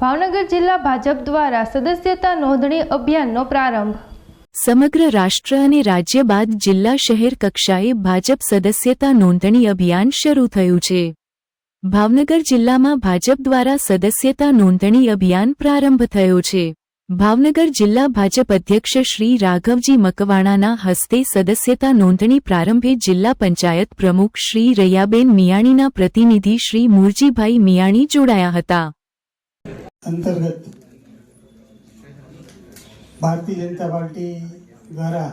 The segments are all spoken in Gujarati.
ભાવનગર જિલ્લા ભાજપ દ્વારા સદસ્યતા નોંધણી અભિયાનનો પ્રારંભ. સમગ્ર રાષ્ટ્ર અને રાજ્ય બાદ જિલ્લા શહેર કક્ષાએ ભાજપ સદસ્યતા નોંધણી અભિયાન શરૂ થયું છે. ભાવનગર જિલ્લામાં ભાજપ દ્વારા સદસ્યતા નોંધણી અભિયાન પ્રારંભ થયો છે. ભાવનગર જિલ્લા ભાજપ અધ્યક્ષ શ્રી રાઘવજી મકવાણાના હસ્તે સદસ્યતા નોંધણી પ્રારંભે જિલ્લા પંચાયત પ્રમુખ શ્રી રૈયાબેન મિયાણીના પ્રતિનિધિ શ્રી મુરજીભાઈ મિયાણી જોડાયા હતા. અંતર્ગત ભારતીય જનતા પાર્ટી દ્વારા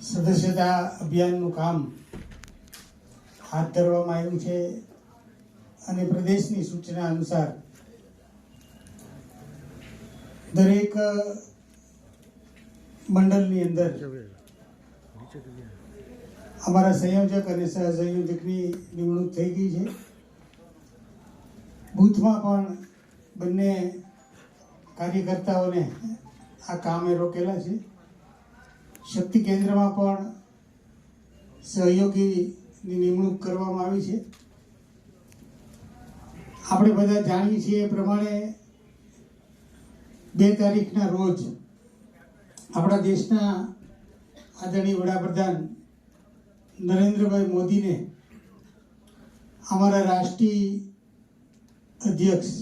સદસ્યતા અભિયાનનું કામ હાથ ધરવામાં આવ્યું છે અને પ્રદેશની સૂચના અનુસાર દરેક મંડળની અંદર અમારા સંયોજક અને સહસંયોજકની નિમણૂક થઈ ગઈ છે. બૂથમાં પણ બંને કાર્યકર્તાઓને આ કામે રોકેલા છે. શક્તિ કેન્દ્રમાં પણ સહયોગીની નિમણૂક કરવામાં આવી છે. આપણે બધા જાણીએ છીએ એ પ્રમાણે બે તારીખના રોજ આપણા દેશના આદરણીય વડાપ્રધાન નરેન્દ્રભાઈ મોદીને અમારા રાષ્ટ્રીય અધ્યક્ષ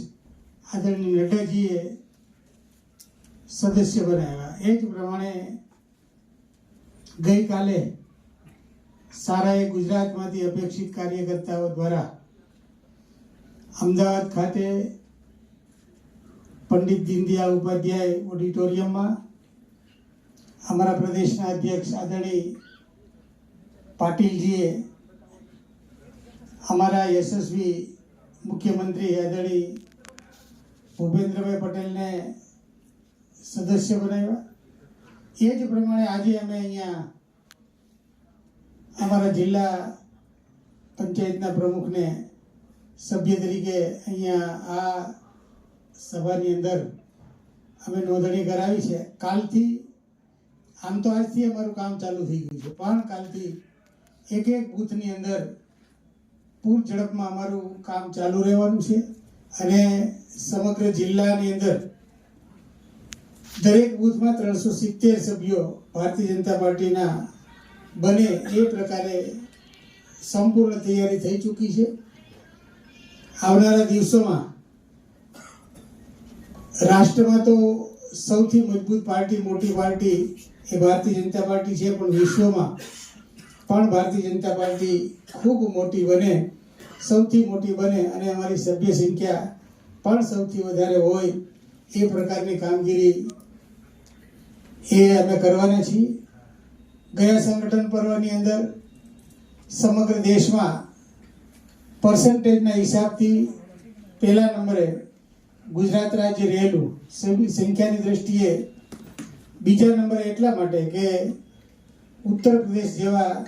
આદરણીય નડ્ડાજીએ સદસ્ય બનાવ્યા એ જ પ્રમાણે ગઈકાલે સારા એ ગુજરાતમાંથી અપેક્ષિત કાર્યકર્તાઓ દ્વારા અમદાવાદ ખાતે પંડિત દીનદયાળ ઉપાધ્યાય ઓડિટોરિયમમાં અમારા પ્રદેશના અધ્યક્ષ આદરણીય પાટીલજીએ અમારા યશસ્વી મુખ્યમંત્રી આદરણીય ભૂપેન્દ્રભાઈ પટેલને સદસ્ય બનાવ્યા. એ જ પ્રમાણે આજે અમે અહીંયા અમારા જિલ્લા પંચાયતના પ્રમુખને સભ્ય તરીકે અહીંયા આ સભાની અંદર અમે નોંધણી કરાવી છે. કાલથી આમ તો આજથી અમારું કામ ચાલુ થઈ ગયું છે, પણ કાલથી એક એક બૂથની અંદર પૂર ઝડપમાં અમારું કામ ચાલુ રહેવાનું છે. અને સમગ્ર જિલ્લાની અંદર દરેક બૂથમાં ત્રણસો સિત્તેર સભ્યો ભારતીય જનતા પાર્ટીના બને એ પ્રકારે સંપૂર્ણ તૈયારી થઈ ચૂકી છે. આવનારા દિવસોમાં રાષ્ટ્રમાં તો સૌથી મજબૂત પાર્ટી, મોટી પાર્ટી એ ભારતીય જનતા પાર્ટી છે, પણ વિશ્વમાં પણ ભારતીય જનતા પાર્ટી ખૂબ મોટી બને સૌથી મોટી બને અને અમારી સભ્ય સંખ્યા પણ સૌથી વધારે હોય એ પ્રકારની કામગીરી એ અમે કરવાના છીએ. ગયા સંગઠન પર્વની અંદર સમગ્ર દેશમાં પર્સન્ટેજના હિસાબથી પહેલા નંબરે ગુજરાત રાજ્ય રહેલું સંખ્યાની દ્રષ્ટિએ બીજા નંબરે એટલા માટે કે ઉત્તર પ્રદેશ જેવા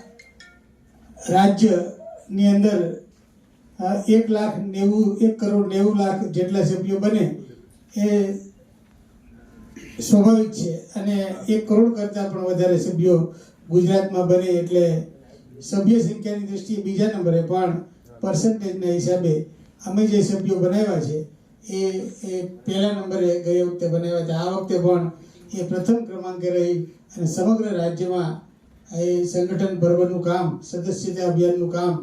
રાજ્યની અંદર એક લાખ નેવું, એક કરોડ નેવું લાખ જેટલા સભ્યો બને એ સ્વાભાવિક છે. અને એક કરોડ કરતાં પણ વધારે સભ્યો ગુજરાતમાં બને એટલે સભ્ય સંખ્યાની દ્રષ્ટિએ બીજા નંબરે, પણ પર્સન્ટેજના હિસાબે અમે જે સભ્યો બનાવ્યા છે, એ એ પહેલા નંબરે ગઈ વખતે બનાવ્યા હતા. આ વખતે પણ એ પ્રથમ ક્રમાંકે રહી અને સમગ્ર રાજ્યમાં એ સંગઠન પર્વનું કામ, સદસ્યતા અભિયાનનું કામ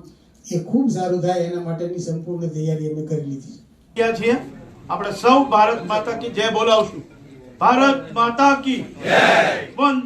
એ ખૂબ સારું થાય એના માટેની સંપૂર્ણ તૈયારી અમે કરી લીધી છીએ? આપણે સૌ ભારત માતા કી જય બોલાવશું. ભારત માતા કી જય.